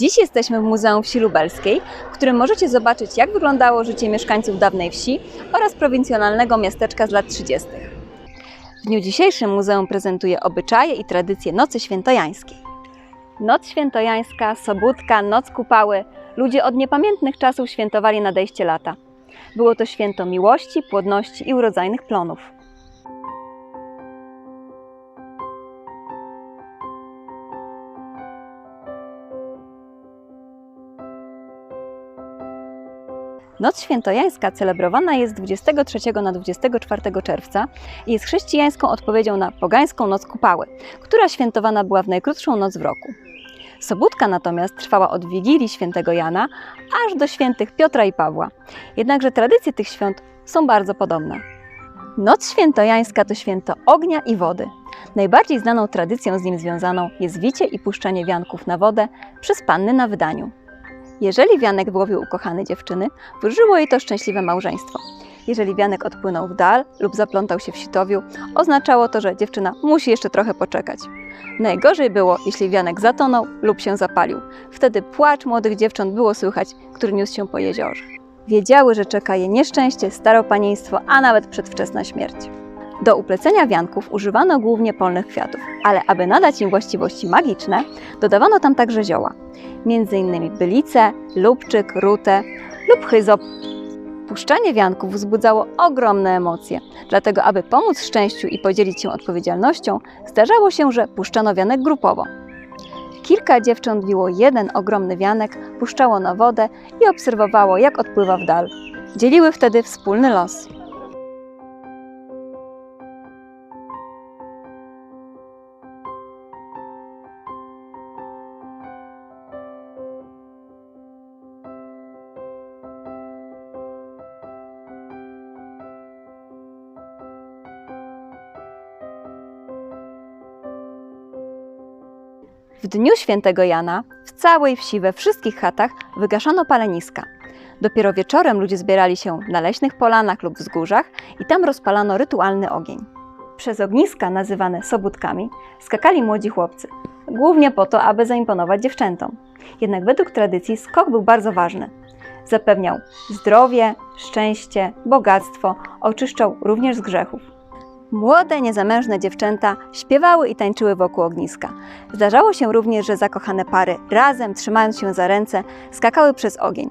Dziś jesteśmy w Muzeum Wsi Lubelskiej, w którym możecie zobaczyć, jak wyglądało życie mieszkańców dawnej wsi oraz prowincjonalnego miasteczka z lat 30. W dniu dzisiejszym muzeum prezentuje obyczaje i tradycje Nocy Świętojańskiej. Noc Świętojańska, Sobótka, Noc Kupały ludzie od niepamiętnych czasów świętowali nadejście lata. Było to święto miłości, płodności i urodzajnych plonów. Noc Świętojańska celebrowana jest 23 na 24 czerwca i jest chrześcijańską odpowiedzią na pogańską Noc Kupały, która świętowana była w najkrótszą noc w roku. Sobótka natomiast trwała od Wigilii Świętego Jana aż do świętych Piotra i Pawła. Jednakże tradycje tych świąt są bardzo podobne. Noc Świętojańska to święto ognia i wody. Najbardziej znaną tradycją z nim związaną jest wicie i puszczanie wianków na wodę przez panny na wydaniu. Jeżeli wianek wyłowił ukochany dziewczyny, wróżyło jej to szczęśliwe małżeństwo. Jeżeli wianek odpłynął w dal lub zaplątał się w sitowiu, oznaczało to, że dziewczyna musi jeszcze trochę poczekać. Najgorzej było, jeśli wianek zatonął lub się zapalił. Wtedy płacz młodych dziewcząt było słychać, który niósł się po jeziorze. Wiedziały, że czeka je nieszczęście, staropanieństwo, a nawet przedwczesna śmierć. Do uplecenia wianków używano głównie polnych kwiatów, ale aby nadać im właściwości magiczne, dodawano tam także zioła, m.in. bylice, lubczyk, rutę lub chyzop. Puszczanie wianków wzbudzało ogromne emocje, dlatego aby pomóc szczęściu i podzielić się odpowiedzialnością, zdarzało się, że puszczano wianek grupowo. Kilka dziewcząt wiło jeden ogromny wianek, puszczało na wodę i obserwowało, jak odpływa w dal. Dzieliły wtedy wspólny los. W dniu świętego Jana w całej wsi, we wszystkich chatach wygaszano paleniska. Dopiero wieczorem ludzie zbierali się na leśnych polanach lub wzgórzach i tam rozpalano rytualny ogień. Przez ogniska, nazywane sobótkami, skakali młodzi chłopcy, głównie po to, aby zaimponować dziewczętom. Jednak według tradycji skok był bardzo ważny. Zapewniał zdrowie, szczęście, bogactwo, oczyszczał również z grzechów. Młode, niezamężne dziewczęta śpiewały i tańczyły wokół ogniska. Zdarzało się również, że zakochane pary razem, trzymając się za ręce, skakały przez ogień.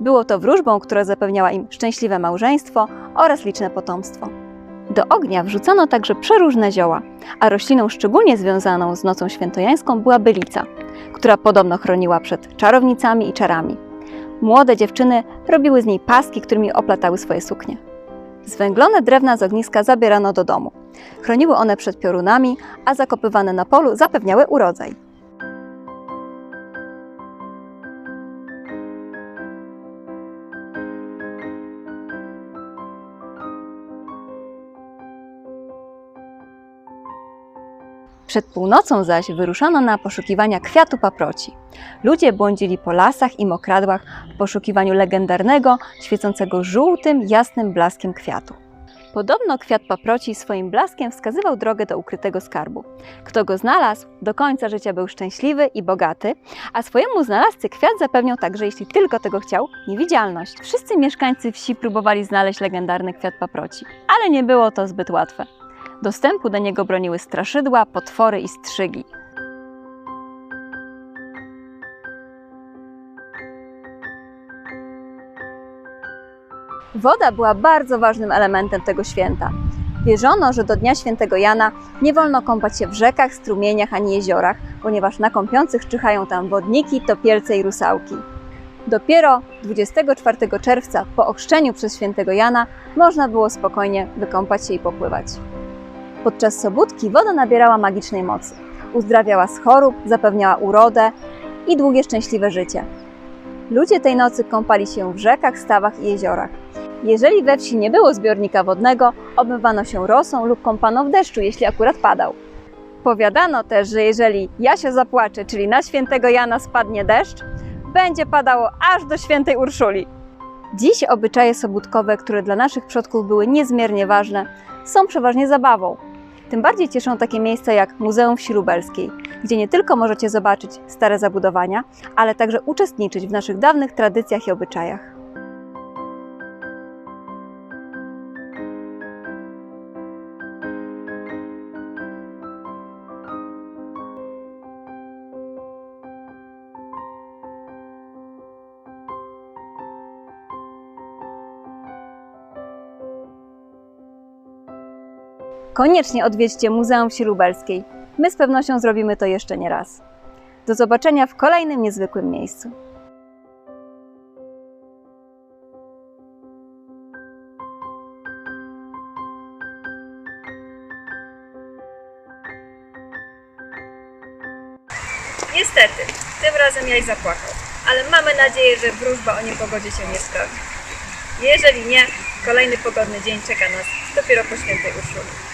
Było to wróżbą, która zapewniała im szczęśliwe małżeństwo oraz liczne potomstwo. Do ognia wrzucano także przeróżne zioła, a rośliną szczególnie związaną z nocą świętojańską była bylica, która podobno chroniła przed czarownicami i czarami. Młode dziewczyny robiły z niej paski, którymi oplatały swoje suknie. Zwęglone drewna z ogniska zabierano do domu. Chroniły one przed piorunami, a zakopywane na polu zapewniały urodzaj. Przed północą zaś wyruszano na poszukiwania kwiatu paproci. Ludzie błądzili po lasach i mokradłach w poszukiwaniu legendarnego, świecącego żółtym, jasnym blaskiem kwiatu. Podobno kwiat paproci swoim blaskiem wskazywał drogę do ukrytego skarbu. Kto go znalazł, do końca życia był szczęśliwy i bogaty, a swojemu znalazcy kwiat zapewniał także, jeśli tylko tego chciał, niewidzialność. Wszyscy mieszkańcy wsi próbowali znaleźć legendarny kwiat paproci, ale nie było to zbyt łatwe. Dostępu do niego broniły straszydła, potwory i strzygi. Woda była bardzo ważnym elementem tego święta. Wierzono, że do Dnia Świętego Jana nie wolno kąpać się w rzekach, strumieniach ani jeziorach, ponieważ na kąpiących czyhają tam wodniki, topielce i rusałki. Dopiero 24 czerwca po ochrzczeniu przez świętego Jana można było spokojnie wykąpać się i popływać. Podczas sobótki woda nabierała magicznej mocy. Uzdrawiała z chorób, zapewniała urodę i długie, szczęśliwe życie. Ludzie tej nocy kąpali się w rzekach, stawach i jeziorach. Jeżeli we wsi nie było zbiornika wodnego, obmywano się rosą lub kąpano w deszczu, jeśli akurat padał. Powiadano też, że jeżeli Jasio zapłacze, czyli na świętego Jana spadnie deszcz, będzie padało aż do świętej Urszuli. Dziś obyczaje sobótkowe, które dla naszych przodków były niezmiernie ważne, są przeważnie zabawą. Tym bardziej cieszą takie miejsca jak Muzeum Wsi Lubelskiej, gdzie nie tylko możecie zobaczyć stare zabudowania, ale także uczestniczyć w naszych dawnych tradycjach i obyczajach. Koniecznie odwiedźcie Muzeum Wsi Lubelskiej. My z pewnością zrobimy to jeszcze nie raz. Do zobaczenia w kolejnym niezwykłym miejscu. Niestety, tym razem Jaj zapłakał, ale mamy nadzieję, że wróżba o niepogodzie się nie sprawdzi. Jeżeli nie, kolejny pogodny dzień czeka nas dopiero po świętej Urszuli.